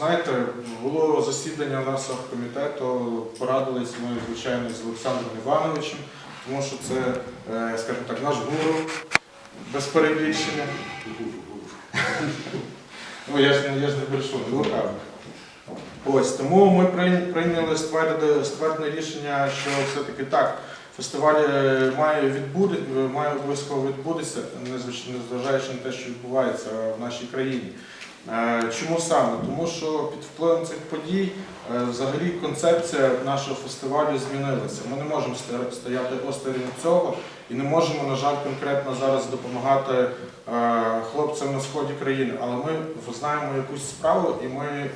знаєте, було засідання нас комітету, порадились ми, звичайно, з Олександром Івановичем, тому що це, е, скажімо так, наш гуру, без перебільшення. Ну, я ж, не- я ж не брешу, не лукавий. Ось тому ми прийняли ствердне, рішення, що все-таки так, фестиваль е, має відбуде, має обов'язково відбутися, незважаючи на те, що відбувається в нашій країні. Е, Чому саме? Тому що під впливом цих подій е, взагалі концепція нашого фестивалю змінилася. Ми не можемо стояти осторонь цього і не можемо, на жаль, конкретно зараз допомагати е, хлопцям на сході країни. Але ми знаємо якусь справу і ми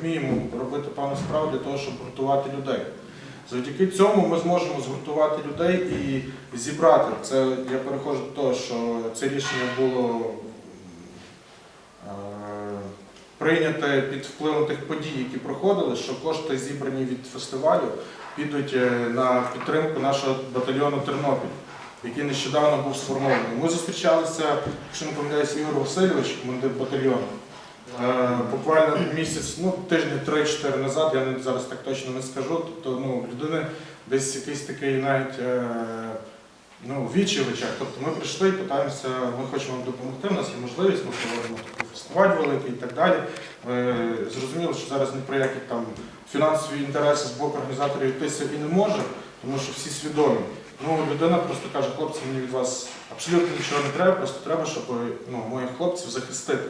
вміємо робити певну справу для того, щоб гуртувати людей. Завдяки цьому ми зможемо згуртувати людей і зібрати. Це я переходжу до того, що це рішення було прийняте під впливом тих подій, які проходили, що кошти, зібрані від фестивалю, підуть е, на підтримку нашого батальйону Тернопіль, який нещодавно був сформований. Ми зустрічалися, якщо не помиляюсь, Ігор Васильович, командир батальйону. Е, Буквально місяць, ну тижні 3-4 назад, я зараз так точно не скажу. Тобто ну, людини десь якийсь такий навіть е, ну, вічі в очах. Тобто ми прийшли і питаємося, ми хочемо вам допомогти, у нас є можливість, ми такий фестиваль великий і так далі. Е, Зрозуміло, що зараз ні про які там фінансові інтереси з боку організаторів йтися і не може, тому що всі свідомі. Ну, людина просто каже, хлопці, мені від вас абсолютно нічого не треба, просто треба, щоб ну, моїх хлопців захистити.